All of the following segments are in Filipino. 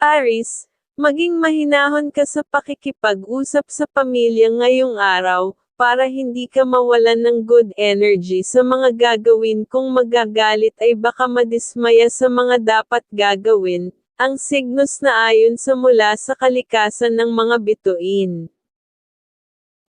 Aris, maging mahinahon ka sa pakikipag-usap sa pamilya ngayong araw, para hindi ka mawalan ng good energy sa mga gagawin kung magagalit ay baka madismaya sa mga dapat gagawin, ang signos na ayon sa mula sa kalikasan ng mga bituin.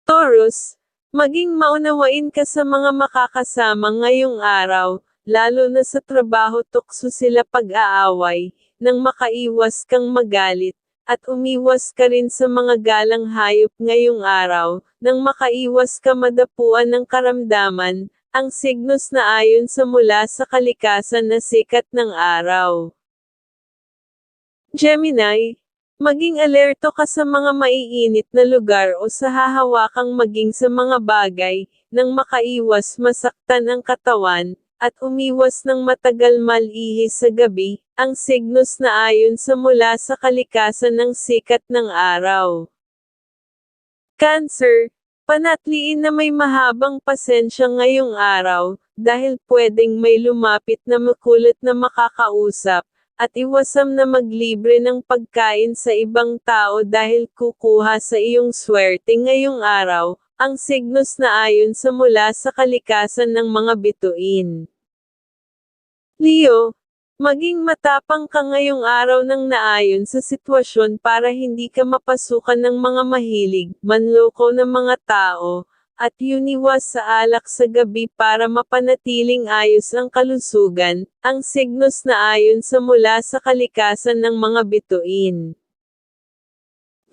Taurus, maging maunawain ka sa mga makakasama ngayong araw, lalo na sa trabaho tukso sila pag-aaway, nang makaiwas kang magalit, at umiwas ka rin sa mga galang hayop ngayong araw, nang makaiwas ka madapuan ng karamdaman, ang signos na ayon sa mula sa kalikasan na sikat ng araw. Gemini, maging alerto ka sa mga maiinit na lugar o sa hahawakang maging sa mga bagay, nang makaiwas masaktan ang katawan, at umiwas ng matagal malihis sa gabi, ang signos na ayon sa mula sa kalikasan ng sikat ng araw. Cancer, panatliin na may mahabang pasensya ngayong araw, dahil pwedeng may lumapit na makulit na makakausap, at iwasam na maglibre ng pagkain sa ibang tao dahil kukuha sa iyong swerte ngayong araw, ang signos na ayon sa mula sa kalikasan ng mga bituin. Leo, maging matapang ka ngayong araw ng naayon sa sitwasyon para hindi ka mapasukan ng mga mahilig, manloko ng mga tao, at uniwas sa alak sa gabi para mapanatiling ayos ang kalusugan, ang signos na ayon sa mula sa kalikasan ng mga bituin.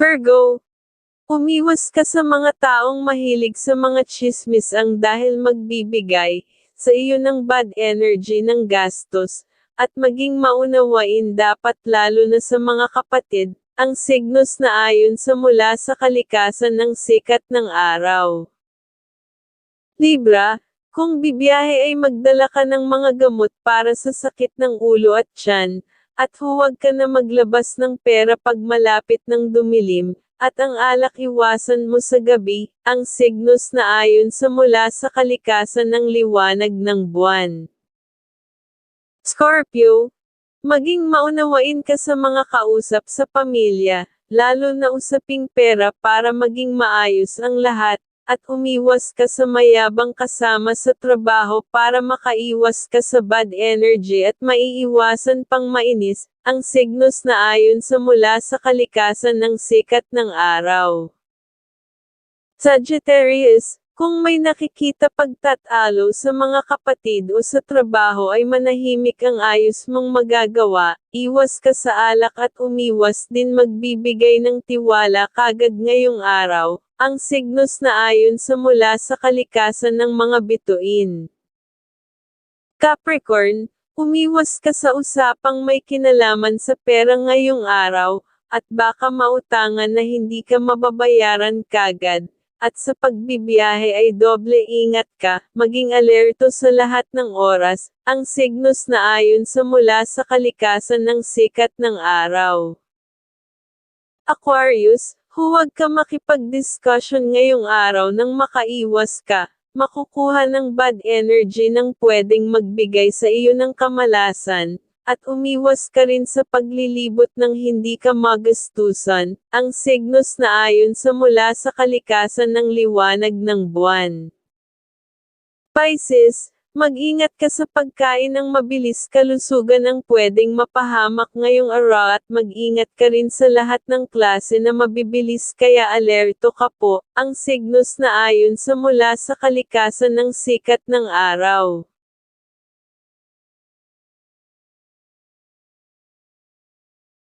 Virgo, Umiwas ka sa mga taong mahilig sa mga chismis ang dahil magbibigay, sa iyo ng bad energy ng gastos, at maging maunawain dapat lalo na sa mga kapatid, ang signos na ayon sa mula sa kalikasan ng sikat ng araw. Libra, kung bibiyahe ay magdala ka ng mga gamot para sa sakit ng ulo at tiyan, at huwag ka na maglabas ng pera pag malapit ng dumilim, at ang alak iwasan mo sa gabi, ang signos na ayon sa mula sa kalikasan ng liwanag ng buwan. Scorpio, maging maunawain ka sa mga kausap sa pamilya, lalo na usaping pera para maging maayos ang lahat, at umiwas ka sa mayabang kasama sa trabaho para makaiwas ka sa bad energy at maiiwasan pang mainis, ang signos na ayon sa mula sa kalikasan ng sikat ng araw. Sagittarius, kung may nakikita pagtatalo sa mga kapatid o sa trabaho ay manahimik ang ayos mong magagawa, iwas ka sa alak at umiwas din magbibigay ng tiwala kagad ngayong araw, ang signos na ayon sa mula sa kalikasan ng mga bituin. Capricorn, umiwas ka sa usapang may kinalaman sa pera ngayong araw, at baka mautangan na hindi ka mababayaran kagad, at sa pagbibiyahe ay doble ingat ka, maging alerto sa lahat ng oras, ang signos na ayon sa mula sa kalikasan ng sikat ng araw. Aquarius, huwag ka makipag-discussion ngayong araw nang makaiwas ka, makukuha ng bad energy nang pwedeng magbigay sa iyo ng kamalasan, at umiwas ka rin sa paglilibot ng hindi ka magastusan, ang signos na ayon sa mula sa kalikasan ng liwanag ng buwan. Pisces, mag-ingat ka sa pagkain ng mabilis kalusugan ang pwedeng mapahamak ngayong araw at mag-ingat ka rin sa lahat ng klase na mabibilis kaya alerto ka po, ang signos na ayon sa mula sa kalikasan ng sikat ng araw.